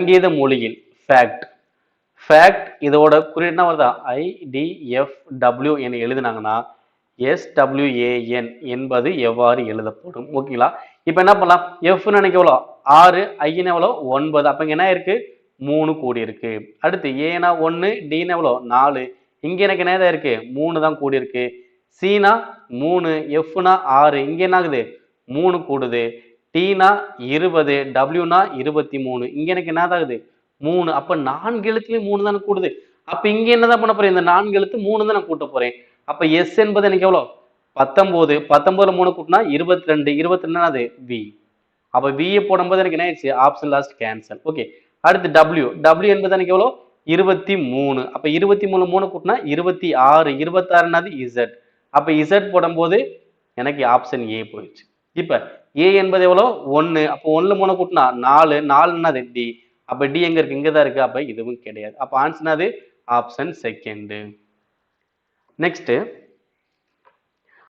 சங்கீத மொழியில் fact fact இதோட குறியீடு என்ன வருதா? ஐடிஎஃப் டபிள்யூ என எழுதுனாங்கன்னா எஸ்டபிள்யூஏஎன் என்பது எவ்வாறு எழுதப்படும்? ஓகேங்களா இப்போ என்ன பண்ணலாம்? எஃப்னு எனக்கு எவ்வளோ ஆறு ஐன்னு எவ்வளோ ஒன்பது. அப்போ இங்கே என்ன இருக்குது மூணு கூடி இருக்கு. அடுத்து ஏனா ஒன்று டின்னு எவ்வளோ நாலு. இங்கே எனக்கு என்ன தான் மூணு தான் கூடி இருக்கு. சீனா மூணு எஃப்னா ஆறு. இங்கே என்ன ஆகுது? மூணு கூடுது. டீனா இருபது டபிள்யூனா இருபத்தி மூணு. இங்கே எனக்கு என்ன ஆகுது மூணு. அப்போ நான்கு எழுத்துலேயும் மூணு தானே கூடுது. அப்போ இங்கே என்ன தான் பண்ண போகிறேன் இந்த நான்கு எழுத்து மூணு தான் நான் கூட்ட போகிறேன் அப்போ எஸ் என்பது எனக்கு எவ்வளோ? பத்தொம்போது. பத்தொம்போதில் மூணு கூட்டினா இருபத்தி ரெண்டு இருபத்தி ரெண்டு அது வி அப்போ விஏ போடும்போது எனக்கு என்ன ஆயிடுச்சு ஆப்ஷன் லாஸ்ட் கேன்சல் ஓகே அடுத்து டபிள்யூ டபிள்யூ என்பது எனக்கு எவ்வளோ? இருபத்தி மூணு. அப்போ இருபத்தி மூணு மூணு கூட்டினா இருபத்தி ஆறு. இருபத்தாறுனாது இசட் அப்போ இசட் போடும்போது எனக்கு ஆப்ஷன் ஏ போயிடுச்சு. இப்போ ஏ என்பது எவ்வளோ ஒன்று அப்போ ஒன்றில் மூணு கூட்டினா நாலு. நாலுன்னா டி அப்போ டி எங்கே இருக்கு? இங்கே தான் இருக்கு. அப்போ இதுவும் கிடையாது. அப்போ ஆன்சர்னது ஆப்ஷன் செகண்டு நெக்ஸ்ட்டு